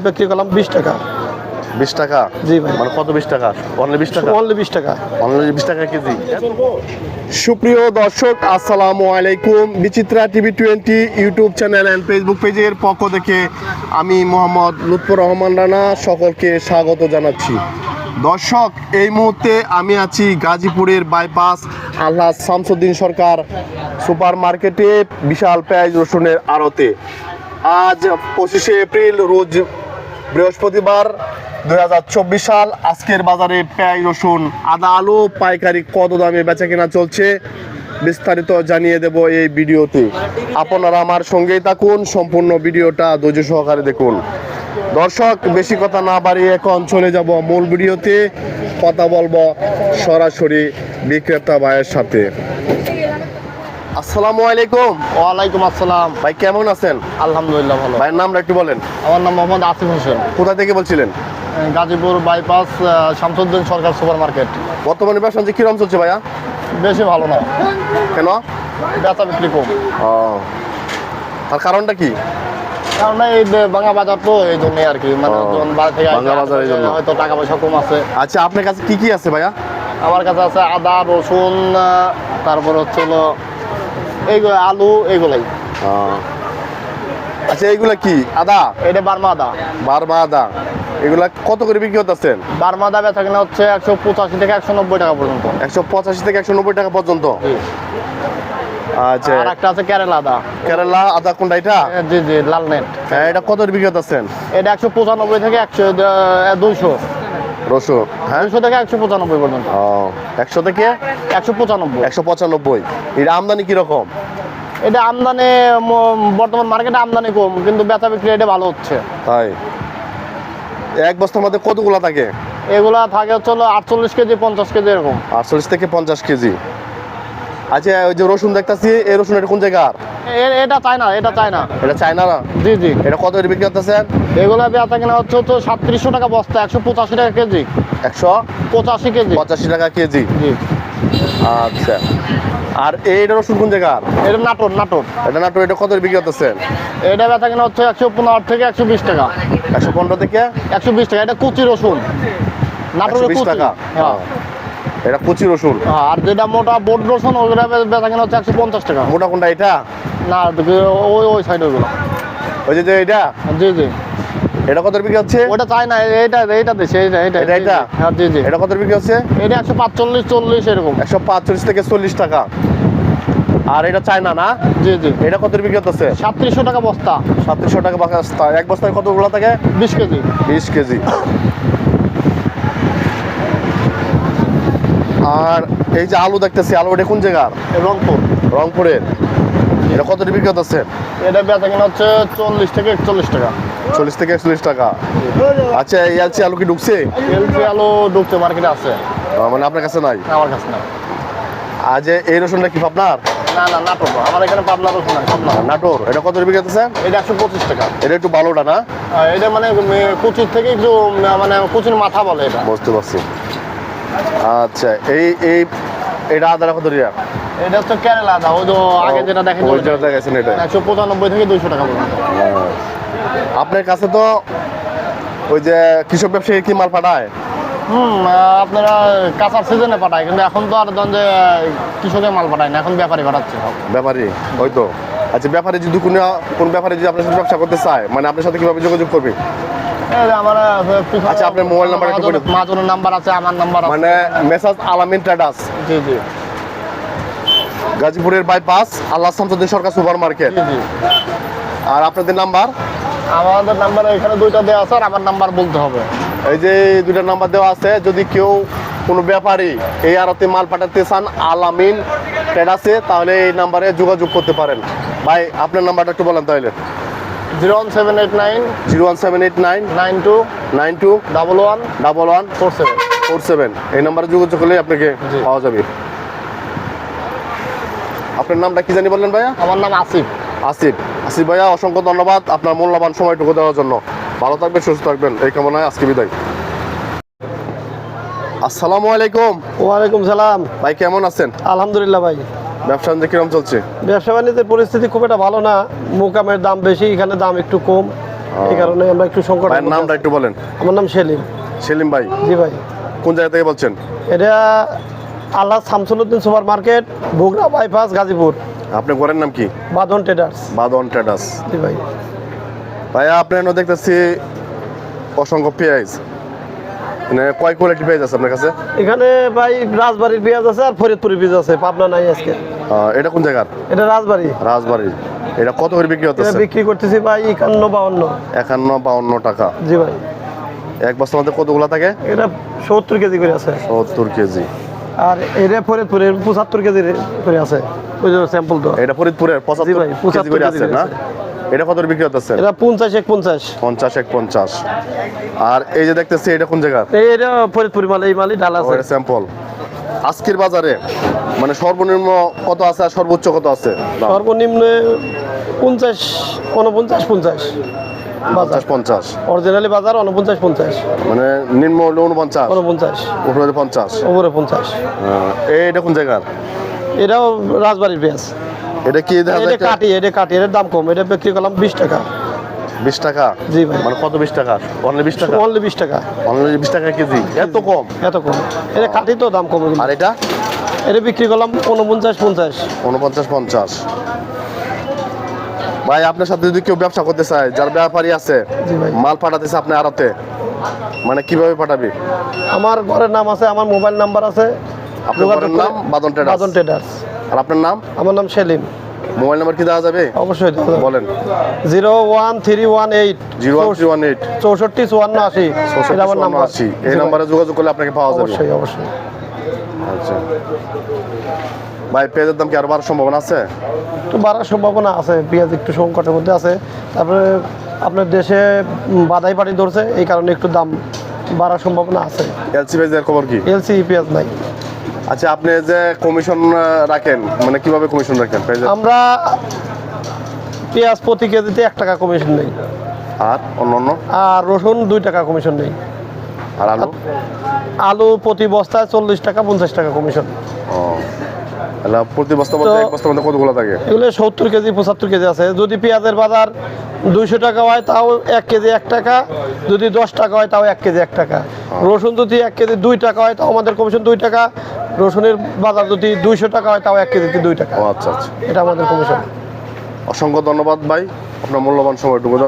বিক্রি করলাম বিশ টাকা। বিশ টাকা? জি ভাই। মানে কত বিশ টাকা? অনলি বিশ টাকা? অনলি বিশ টাকা। অনলি বিশ টাকা কেজি? সুপ্রিয় দর্শক আসসালামু আলাইকুম। Bichitra TV twenty YouTube channel and Facebook পেজের পক্ষ থেকে আমি মোহাম্মদ লুৎফর রহমান রানা সকলকে স্বাগত জানাচ্ছি। দর্শক এই মুহূর্তে আমি আছি গাজীপুরের বাইপাস আল্লাহ শামসুদ্দিন সরকার সুপার মার্কেটে বিশাল পেঁয়াজ রসুনের আড়তে। আজ পঁচিশে এপ্রিল রোজ বৃহস্পতিবার দু হাজার চব্বিশ সাল আজকের বাজারে পেঁয়াজ, রসুন, আদা, আলু, পাইকারি কত দামে বেচা কেনা চলছে বিস্তারিত জানিয়ে দেব এই ভিডিওতে। আপনারা আমার সঙ্গেই থাকুন, সম্পূর্ণ ভিডিওটা ধৈর্য সহকারে দেখুন। দর্শক, বেশি কথা না বাড়িয়ে এখন চলে যাব মূল ভিডিওতে। কথা বলব সরাসরি বিক্রেতা ভাইয়ের সাথে। আসসালামু আলাইকুম। ওয়ালাইকুম আসসালাম। ভাই কেমন আছেন? আলহামদুলিল্লাহ ভালো। ভাইয়ের নামটা একটু বলেন। আমার নাম মোহাম্মদ আসিফ হোসেন। কোথা থেকে বলছিলেন? Gazipur bypass Shamsuddin Sarkar super market বর্তমানে ব্যবসা যে কিরম চলছে ভাইয়া? বেশি ভালো না। কেন? বেচা বিক্রি কম। ও। তার কারণটা কি? কারণ এই বে- ভাঙা বাজার তো এই জন্যই আর কি। মানে থেকে জন্য। হয়তো টাকা পয়সা কম আছে। আচ্ছা আপনার কাছে কি কি আছে ভাইয়া? আমার কাছে আছে আদা রসুন তারপর হচ্ছে হলো এইগুলো আলু এইগুলাই। আচ্ছা এইগুলা কি? আদা? এটা বার্মা আদা। বারমা আদা। এগুলা কত করে বিক্রি করতেছেন? বার্মা আদা বেচা কিনা হচ্ছে একশো পঁচাশি থেকে একশো নব্বই টাকা পর্যন্ত। একশো পঁচাশি থেকে একশো নব্বই টাকা পর্যন্ত? আচ্ছা। আর একটা আছে কেরালা আদা। কেরালা আদা কোনটা এটা? জি জি লাল নেট। হ্যাঁ এটা কত করে বিক্রি করতেছেন? এটা একশো পঁচানব্বই থেকে একশো দুইশো। রসুন। হ্যাঁ দুইশো থেকে একশো পঁচানব্বই পর্যন্ত। ও একশো থেকে একশো পঁচানব্বই। একশো পঁচানব্বই। এটা আমদানি কীরকম? এটা আমদানি বর্তমান মার্কেটে আমদানি কম কিন্তু বেচা বিক্রি এটা ভালো হচ্ছে। তাই? এক বস্তার মধ্যে কতগুলা থাকে? এগুলা থাকে হচ্ছে হলো আটচল্লিশ কেজি পঞ্চাশ কেজি এরকম। আটচল্লিশ থেকে পঞ্চাশ কেজি। আচ্ছা ওই যে রসুন দেখতাছি এই রসুন এটা কোন জায়গার এটা চায় না এটা চায় না এটা চায়না না? জি জি। এটা কত বিক্রি করতেছেন? এগুলা বেচা কিনা হচ্ছে হচ্ছে সাতত্রিশশো টাকা বস্তা একশো পঁচাশি টাকা কেজি। একশো পঁচাশি কেজি। পঁচাশি টাকা কেজি। জি। আচ্ছা। আর এইটা রসুন কোন জায়গার? এটা নাটোর নাটোর। এটা না তো এটা কত বিক্রি করতেছেন? এটা বেচা কিনা হচ্ছে একশো পনেরো থেকে একশো বিশ টাকা। একশো পনেরো থেকে? একশো বিশ টাকা এটা কুচি রসুন। নাটোরের বিশ কুচি। টাকা? হ্যাঁ। এটা কুচি রসুন। হ্যাঁ, আর যেটা মোটা বোট রসুন ওইটা বেচা কিনা হচ্ছে একশো পঞ্চাশ টাকা। মোটা কোনটা এটা? না ওই ওই সাইড ওইগুলো। ওই যে এটা? জি জি। এটা কত বিক্রি হচ্ছে? ওটা চাই না এইটা এইটা দেশে এটা, এটা? জি। হ্যাঁ জি জি। এটা কত বিক্রি হচ্ছে? এটা একশো পাঁচচল্লিশ চল্লিশ এরকম। একশো পাঁচচল্লিশ থেকে চল্লিশ টাকা। আর এটা চায়না না? জি জি। এটা কত করে বিক্রি করতেছে সাতত্রিশশো টাকা বস্তা। সাতত্রিশশো টাকা বস্তা। এক বস্তায় কতগুলো থাকে? বিশ কেজি। বিশ কেজি। আর এই যে আলু দেখতেছি আলু এটা কোন জায়গার? রংপুর। রংপুরের। এটা কত করে বিক্রি করতেছে এটা বেচা কিনা হচ্ছে চল্লিশ থেকে একচল্লিশ টাকা। চল্লিশ থেকে একচল্লিশ টাকা। আচ্ছা এই আলচি আলু কি ঢুকছে? এলপি আলু ঢুকতে মার্কেটে আছে। মানে আপনার কাছে নাই? আমার কাছে না আজ এই রসুনটা কি আপনার না না নাটক না। আমার এখানে পাবনা রসুন আছে নাটোর। এটা কত করে বিক্রি করতেছেন এটা একশো পঁচিশ টাকা। এটা একটু ভালোটা না? এটা মানে কুচির থেকে একটু মানে কুচির মাথা বলে এটা। বুঝতে পারছি। আচ্ছা এই এই এটা আদারা কত রিয়া এটা হচ্ছে কেরালা আদা ওই যে আগে যেটা দেখেন ওই যেটা দেখাইছেন এটা। একশো পঁচানব্বই থেকে দুইশো টাকা পর্যন্ত। আপনার কাছে তো ওই যে কৃষক ব্যবসায়ী কি মাল পাঠায়? হুম আপনারা কাঁচার সিজনে পাঠায় কিন্তু এখন তো আর যে আহ, মাল পাঠায় না এখন ব্যাপারী পাঠাচ্ছে ব্যাপারী ওই তো। আচ্ছা ব্যাপারে যদি কোনো কোন ব্যাপারে যদি আপনার সাথে ব্যবসা করতে চায় মানে আপনার সাথে কীভাবে যোগাযোগ করবে? আমার আচ্ছা, আপনার মোবাইল নাম্বার একটু বলে দিন। মাহাজনের নাম্বার আছে আমার নাম্বার আছে। মানে মেসাজ আলামিন ট্রেডার্স। জি জি। গাজীপুরের bypass Allah Shamsuddin Sarkar super market আর আপনাদের নাম্বার আমাদের নাম্বার এখানে দুইটা দেওয়া আছে আর আমার নাম্বার বলতে হবে। এই যে দুইটা নাম্বার দেওয়া আছে যদি কেউ কোনো ব্যাপারী এই আড়তে মাল পাঠাতে চান আলামিন ট্রেডার্সে তাহলে এই নাম্বারে যোগাযোগ করতে পারেন। ভাই আপনার নাম্বারটা একটু বলেন তাহলে। Zero one seven eight nine zero one seven eight nine nine two nine two double one double one four seven four seven এই নাম্বারে যোগাযোগ করলে আপনাকে পাওয়া যাবে। আপনার নামটা কি জানি বললেন ভাইয়া? আমার নাম আসিফ। আসিফ। আসিফ ভাইয়া অসংখ্য ধন্যবাদ আপনার মূল্যবান সময়টুকু দেওয়ার জন্য। ভালো থাকবেন সুস্থ থাকবেন। এই কামনায় আজকে বিদায়। আসসালামু আলাইকুম। ওয়ালাইকুম সালাম। ভাই কেমন আছেন? আলহামদুলিল্লাহ ভাই। ব্যবসা বাণিজ্য কিরম চলছে? ব্যবসা বাণিজ্যের পরিস্থিতি খুব একটা ভালো না। মোকামের দাম বেশি এখানে দাম একটু কম। এই কারণে আমরা একটু সংকট নামটা একটু বলেন। আমার নাম সেলিম। সেলিম ভাই। জি ভাই। কোন জায়গা থেকে বলছেন? এটা Allah Shamsuluddin super market Bogura bypass Gazipur. আপনি করেন নাম কি? বাদন ট্রেডার্স। বাদন ট্রেডার্স। জি ভাই। ভাইয়া আপনি এনে দেখতেছি অসংখ্য পেঁয়াজ। মানে কয় কোয়ালিটি পেঁয়াজ আছে আপনার কাছে? এখানে ভাই রাজবাড়ির পেঁয়াজ আছে আর ফরিদপুরের পেঁয়াজ আছে পাবনা নাই আজকে। এটা কোন জায়গার? এটা রাজবাড়ি। রাজবাড়ি। এটা কত করে বিক্রি হতেছে বিক্রি করতেছি ভাই একান্ন বাউন্ন। একান্ন বাউন্ন টাকা। জি ভাই। এক বস্তার মধ্যে কতগুলো থাকে? এটা সত্তর কেজি করে আছে। সত্তর কেজি। আর এটা ফরিদপুরের পঁচাত্তর কেজি করে আছে। ওই যে স্যাম্পল তো এটা ফরিদপুরের পঁচাত্তর কেজি করে আছে না। এটা কত বিক্রি হতেছে এটা পঞ্চাশ এক পঞ্চাশ। পঞ্চাশ এক পঞ্চাশ। আর এই যে দেখতেছি এটা কোন জায়গা এই এটা ফরিদপুরি মাল এই মালই ডাল আছে। স্যাম্পল আজকের বাজারে মানে সর্বনিম্ন কত আছে আর সর্বোচ্চ কত আছে? সর্বনিম্ন পঞ্চাশ উনপঞ্চাশ পঞ্চাশ। বাজার পঞ্চাশ। পঞ্চাশ অরিজিনালি বাজার উনপঞ্চাশ পঞ্চাশ। মানে নিম্ন হলো উনপঞ্চাশ উনপঞ্চাশ উপরে পঞ্চাশ। ওপরে পঞ্চাশ। এটা কোন জায়গার? এটাও রাজবাড়ির পেঁয়াজ এটা কি এটা কাটি এটা কাটি এটার দাম কম এটা বিক্রি করলাম বিশ টাকা। বিশ টাকা? জি ভাই। মানে কত বিশ টাকা? অনলি বিশ টাকা? অনলি বিশ টাকা। অনলি বিশ টাকা কেজি? এত কম? এত কম। এটা কাটি তো দাম কম। আর এটা? এটা বিক্রি করলাম উনপঞ্চাশ পঞ্চাশ। উনপঞ্চাশ পঞ্চাশ। ভাই আপনার সাথে যদি কেউ ব্যবসা করতে চায় যার ব্যাপারী আছে। মাল পাঠাতেছে আপনি আড়তে মানে কীভাবে পাঠাবি? আমার ঘরের নাম আছে আমার মোবাইল নাম্বার আছে। আপনার নাম বাদন ট্রেডার্স বাদন ট্রেডার্স আর আপনার নাম? আমার নাম সেলিম। মোবাইল নাম্বার কি দেওয়া যাবে? অবশ্যই বলেন। Zero one three one eight. Zero one three one eight. চৌষট্টি চুয়ান্ন আশি। আমার নাম্বার আশি। এই নাম্বারে যোগাযোগ করলে আপনাকে পাওয়া যাবে। অবশ্যই অবশ্যই। আচ্ছা। ভাই পেঁয়াজের দাম কি আর বাড়ার সম্ভাবনা আছে? একটু বাড়ার সম্ভাবনা আছে। পেঁয়াজ একটু সংকটের মধ্যে আছে। তারপরে আপনার দেশে বাধাই পাটি ধরছে। এই কারণে একটু দাম বাড়ার সম্ভাবনা আছে। এলসি পেঁয়াজের খবর কি? এলসি পেঁয়াজ নাই। আচ্ছা আপনি যে কমিশন রাখেন মানে কীভাবে কমিশন রাখেন? আমরা পেঁয়াজ প্রতি কেজিতে এক টাকা কমিশন নেই আর অন্যান্য? আর রসুন দুই টাকা কমিশন নেই আর আলু? আলু প্রতি বস্তায় চল্লিশ টাকা পঞ্চাশ টাকা কমিশন প্রতি বস্তার মধ্যে তো- এক মধ্যে কতগুলো থাকে? এগুলো সত্তর কেজি পঁচাত্তর কেজি আছে। যদি পেঁয়াজের বাজার দুইশো টাকা হয় তাও এক কেজি এক টাকা। যদি দশ টাকা হয় তাও এক কেজি এক টাকা। রসুন যদি এক কেজি দুই টাকা হয় তাও আমাদের কমিশন দুই টাকা। রসুনের বাজার যদি দুইশো টাকা হয় তাও এক কেজিতে দুই টাকা। আচ্ছা আচ্ছা। এটা আমাদের কমিশন অসংখ্য ধন্যবাদ ভাই। আপনার মূল্যবান সময়টুকু